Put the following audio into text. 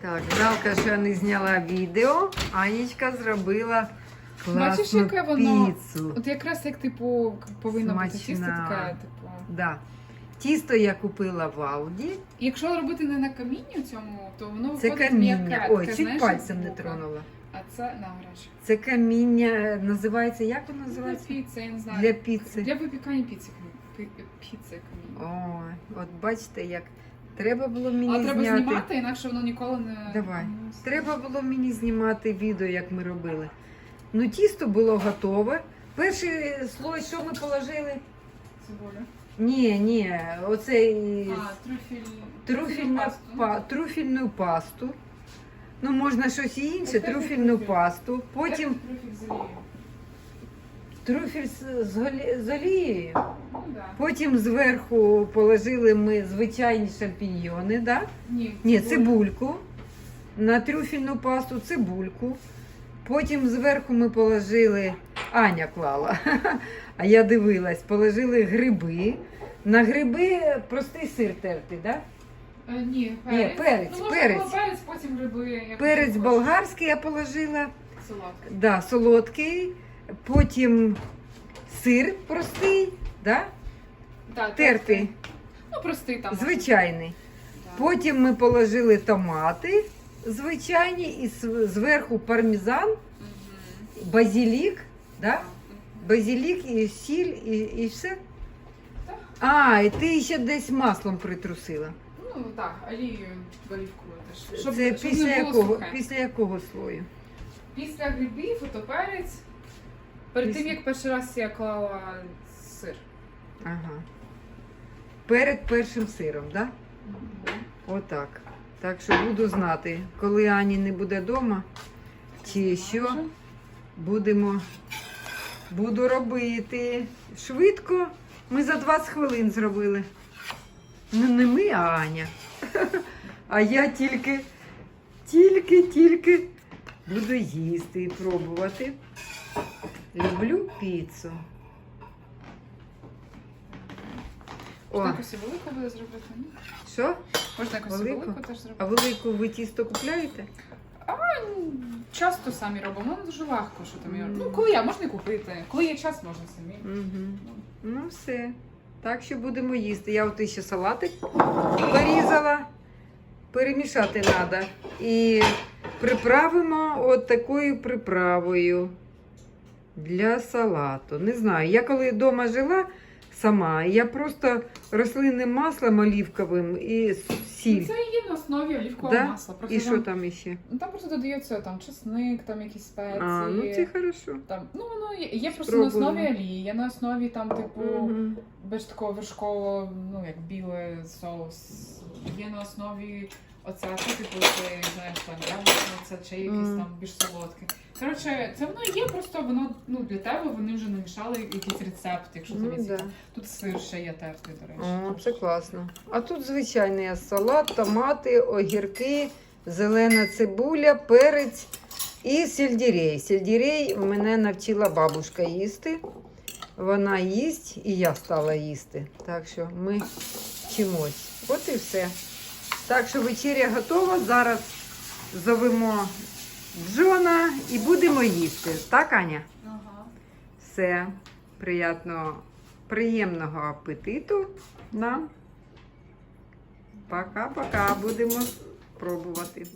Так, жалко, що я не зняла відео. Анічка зробила Бачиш, яке воно? піцу. От якраз як типу повинно бути Смачна. тісто таке, типу. Да. Тісто я купила в Ауді. Якщо робити не на камінні цьому, то воно Це виходить каміння. м'яке, Ой, таке, чуть знаєш, пальцем не тронула. А це на гараж. Це каміння називається, як воно Для називається? піци, я не знаю. Для піци. Для випікання піци. пі- Піци каміння. Ой, от бачите, як треба було мені Але треба зняти. знімати, інакше воно ніколи не. Давай. Треба було мені знімати відео, як ми робили. Ну, тісто було готове. Перший слой, що ми положили? Цибуля. Ні, ні, оцей А, трюфель. труфільна пасту. па, труфільну пасту. Ну, можна щось і інше, Оце труфільну трюфель. пасту. Потім Трюфель з олією. Труфіль з, з, голі- з олією. Ну, да. Потім зверху положили ми звичайні шампіньйони, да? Ні, Ні, цибульку. На трюфельну пасту цибульку. Потім зверху ми положили, Аня клала, а я дивилась, положили гриби. На гриби простий сир терти, да? Е, Ні, перець. перець, ну, можна перець. було перець, потім гриби. як Перець хочеш. болгарський я положила, Солодкий. да, солодкий. Потім сир простий, да? Да, тертий, Ну, простий там. звичайний. Да. Потім ми положили томати звичайні і з- зверху пармезан, базилік, да? Базилік і сіль, і, і все. Так. А, і ти ще десь маслом притрусила. Ну так, олією оливковою теж. Щоб, Це щоб після не було якого, сухе. після якого слою? Після грибів, то перець. Перед тим, Після- як перший раз я клала сир. Ага. Перед першим сиром, так? Да? Отак. Так що буду знати, коли Ані не буде вдома, чи що будемо буду робити. Швидко. Ми за 20 хвилин зробили. Ну, не ми, а Аня. А я тільки, тільки, тільки буду їсти і пробувати. Люблю піцу. Можна якусь велику буде зробити? ні? що? Можна якусь Велику? велику теж зробити. А велику ви тісто купляєте? Ну, Часто самі робимо, ну дуже легко, що там. Мгм. Ну, коли я, можна і купити. Коли є час, можна самі. Угу. Ну, все. Так що будемо їсти. Я от ще салатик порізала. Перемішати треба. І приправимо от такою приправою для салату. Не знаю, я коли вдома жила сама, я просто рослинним маслом олівковим і сіль. Ну, Це є на основі олівкового Да? масла. Просто І що там, там іще? ну, там просто додається там чесник, там якісь спеції. А, ну це хорошо. Там, ну воно є, є просто на Спробуємо. основі олії, є на основі там, типу, Мгм. без такого вершкового, ну як білий соус. Є на основі оцету, типу, це, знаєш, там яблучний оцет, чи Мгм. там більш солодкий. Коротше, це воно є, просто воно ну для тебе вони вже намішали якийсь рецепт, якщо тобі Ну, цікаво. да. Тут сир ще є тертий, до речі. О, це класно. А тут звичайний салат, томати, огірки, зелена цибуля, перець і сельдерей. Сельдерей мене навчила бабушка їсти. Вона їсть і я стала їсти. Так що ми вчимось. От і все. Так що вечеря готова. Зараз зовемо Джона і будемо їсти. Так, Аня? Ага. Все. Приятного, приємного апетиту нам. Пока-пока. Будемо пробувати.